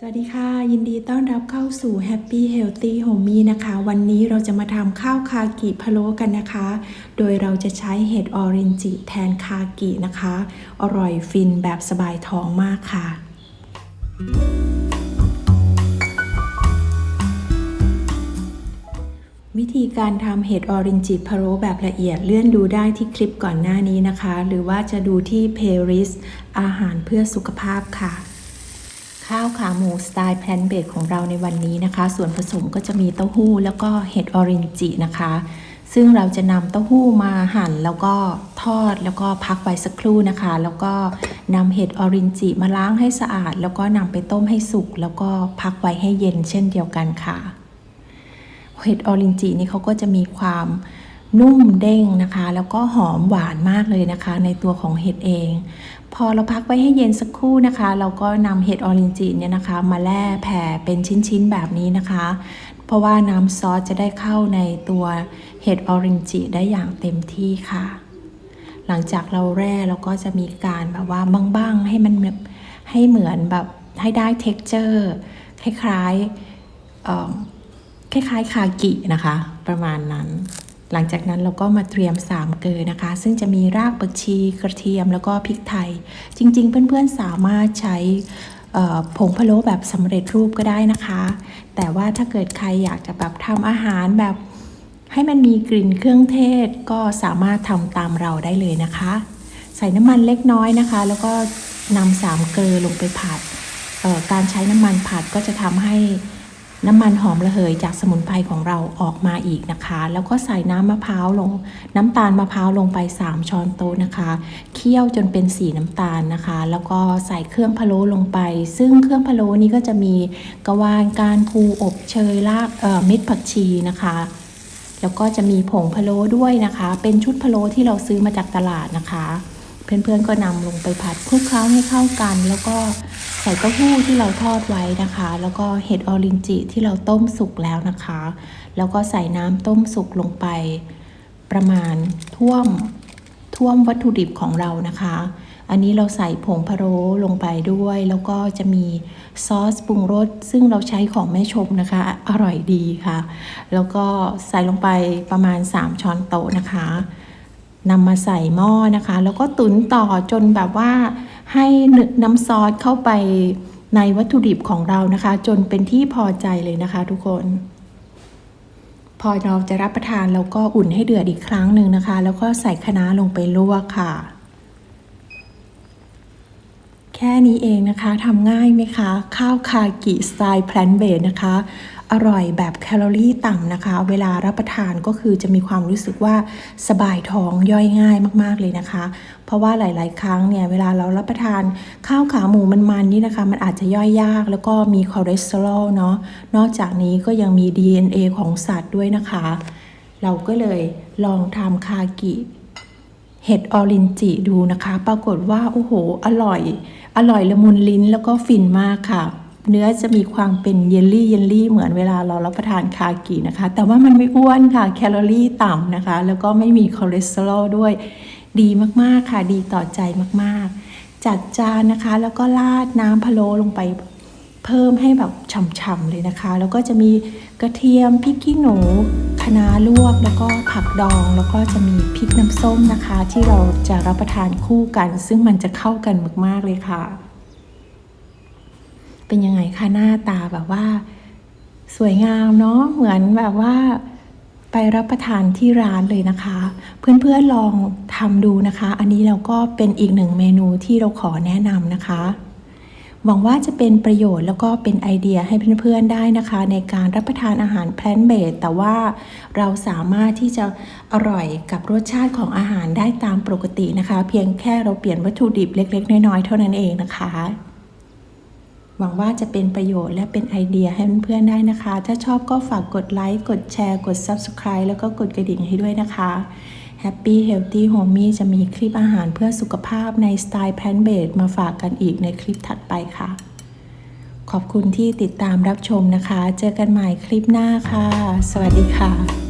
สวัสดีค่ะ ยินดีต้อนรับเข้าสู่ Happy Healthy Homey นะคะ วันนี้เราจะมาทำข้าวคากิพะโล้กันนะคะ โดยเราจะใช้เห็ดออเรนจิแทนคากินะคะ อร่อยฟินแบบสบายท้องมากค่ะวิธีการทำเห็ดออเรนจิพะโล้แบบละเอียดเลื่อนดูได้ที่คลิปก่อนหน้านี้นะคะ หรือว่าจะดูที่เพลย์ลิสต์อาหารเพื่อสุขภาพค่ะ ข้าวขาหมูสไตล์แพลนเบดของเราในวันนี้นะคะ ส่วนผสมก็จะมีเต้าหู้แล้วก็เห็ดออเรนจินะคะ ซึ่งเราจะนำเต้าหู้มาหั่นแล้วก็ทอดแล้วก็พักไว้สักครู่นะคะ แล้วก็นำเห็ดออเรนจิมาล้างให้สะอาด แล้วก็นำไปต้มให้สุก แล้วก็พักไว้ให้เย็นเช่นเดียวกันค่ะเห็ดออรินจินี่เขาก็จะมีความ นุ่มเด้งนะคะ แล้วก็หอมหวานมากเลยนะคะ ในตัวของเห็ดเอง พอเราพักไว้ให้เย็นสักครู่นะคะ เราก็นำเห็ดออรินจิเนี่ยนะคะ มาแล่แผ่เป็นชิ้นๆแบบนี้นะคะ เพราะว่าน้ำซอสจะได้เข้าในตัวเห็ดออรินจิได้อย่างเต็มที่ค่ะ หลังจากเราแร่เราก็จะมีการแบบว่าบ้างๆให้มันแบบให้เหมือนแบบให้ได้ texture คล้ายๆคล้ายๆคากินะคะ ประมาณนั้น หลังจากนั้นเราก็มาเตรียม 3 เกลือนะคะ ซึ่งจะมีรากผักชีกระเทียมแล้วก็พริกไทย จริง ๆ เพื่อนๆสามารถใช้ผงพะโล้แบบสำเร็จรูปก็ได้นะคะ แต่ว่าถ้าเกิดใครอยากจะแบบทำอาหารแบบให้มันมีกลิ่นเครื่องเทศก็สามารถทำตามเราได้เลยนะคะ ใส่น้ำมันเล็กน้อยนะคะ แล้วก็นำสามเกลือลงไปผัดการใช้น้ำมันผัดก็จะทำให้ น้ำมันหอมระเหยจากสมุนไพรของเราออกมาอีกนะคะ แล้วก็ใส่น้ำมะพร้าวลง น้ำตาลมะพร้าวลงไป 3 ช้อนโต๊ะนะคะ เคี่ยวจนเป็นสีน้ำตาลนะคะ แล้วก็ใส่เครื่องพะโล้ลงไป ซึ่งเครื่องพะโล้นี้ก็จะมีกระวานการภูอบเชยรากเม็ดผักชีนะคะแล้วก็จะมีผงพะโล้ด้วยนะคะ เป็นชุดพะโล้ที่เราซื้อมาจากตลาดนะคะ เพื่อนๆก็นำลงไปผัดคลุกเคล้าให้เข้ากัน แล้วก็ใส่เต้าหู้ที่เราทอดไว้นะคะ แล้วก็เห็ดออรินจิที่เราต้มสุกแล้วนะคะ แล้วก็ใส่น้ำต้มสุกลงไป ประมาณท่วมท่วมวัตถุดิบของเรานะคะ อันนี้เราใส่ผงพะโล้ลงไปด้วย แล้วก็จะมีซอสปรุงรสซึ่งเราใช้ของแม่ชมนะคะ อร่อยดีค่ะ แล้วก็ใส่ลงไปประมาณ 3 ช้อนโต๊ะนะคะ นำมาใส่หม้อนะคะ แล้วก็ตุ๋นต่อจนแบบว่าให้น้ำซอสเข้าไปในวัตถุดิบของเรานะคะ จนเป็นที่พอใจเลยนะคะทุกคน พอเราจะรับประทานเราก็อุ่นให้เดือดอีกครั้งหนึ่งนะคะ แล้วก็ใส่คะน้าลงไปลวกค่ะ แค่นี้เองนะคะทำง่ายไหมคะ ข้าวคากิสไตล์แพลนเบดนะคะ อร่อยแบบแคลอรี่ต่ำนะคะ เวลารับประทานก็คือจะมีความรู้สึกว่าสบายท้องย่อยง่ายมากๆเลยนะคะ เพราะว่าหลาย ๆ ครั้งเนี่ยเวลาเรารับประทานข้าวขาหมูมันๆนี่นะคะ มันอาจจะย่อยยากแล้วก็มีคอเลสเตอรอลเนาะนอกจากนี้ก็ยังมี DNA ของสัตว์ด้วยนะคะ เราก็เลยลองทำคากิเห็ดออรินจิดูนะคะ ปรากฏว่าโอ้โห อร่อย อร่อยละมุนลิ้นแล้วก็ฟินมากค่ะ เนื้อจะมีความเป็นเยลลี่เยลลี่เหมือนเวลาเรารับประทานคากินะคะ แต่ว่ามันไม่อ้วนค่ะ แคลอรี่ต่ำนะคะ แล้วก็ไม่มีคอเลสเตอรอลด้วย ดีมากๆค่ะ ดีต่อใจมากๆ จัดจานนะคะ แล้วก็ราดน้ำพะโล้ลงไปเพิ่มให้แบบฉ่ำๆเลยนะคะ แล้วก็จะมีกระเทียมพริกขี้หนูคะน้าลวก แล้วก็ผักดอง แล้วก็จะมีพริกน้ำส้มนะคะ ที่เราจะรับประทานคู่กัน ซึ่งมันจะเข้ากันมากๆเลยค่ะ เป็นยังไงคะหน้าตาแบบว่า สวยงามเนาะเหมือนแบบว่าไปรับประทานที่ร้านเลยนะคะ เพื่อนๆลองทำดูนะคะ อันนี้เราก็เป็นอีกหนึ่งเมนูที่เราขอแนะนำนะคะ หวังว่าจะเป็นประโยชน์แล้วก็เป็นไอเดียให้เพื่อนๆได้นะคะ ในการรับประทานอาหารแพลนเบสแต่ว่าเราสามารถที่จะอร่อยกับรสชาติของอาหารได้ตามปกตินะคะ เพียงแค่เราเปลี่ยนวัตถุดิบเล็ก ๆ น้อยๆเท่านั้นเองนะคะ หวังว่าจะเป็นประโยชน์และเป็นไอเดียให้เพื่อนๆได้นะคะ ถ้าชอบก็ฝากกดไลค์ กดแชร์ กด Subscribe แล้วก็กดกระดิ่งให้ด้วยนะคะ Happy Healthy Homie จะมีคลิปอาหารเพื่อสุขภาพในสไตล์แพนเบดมาฝากกันอีกในคลิปถัดไปค่ะ ขอบคุณที่ติดตามรับชมนะคะ เจอกันใหม่คลิปหน้าค่ะ สวัสดีค่ะ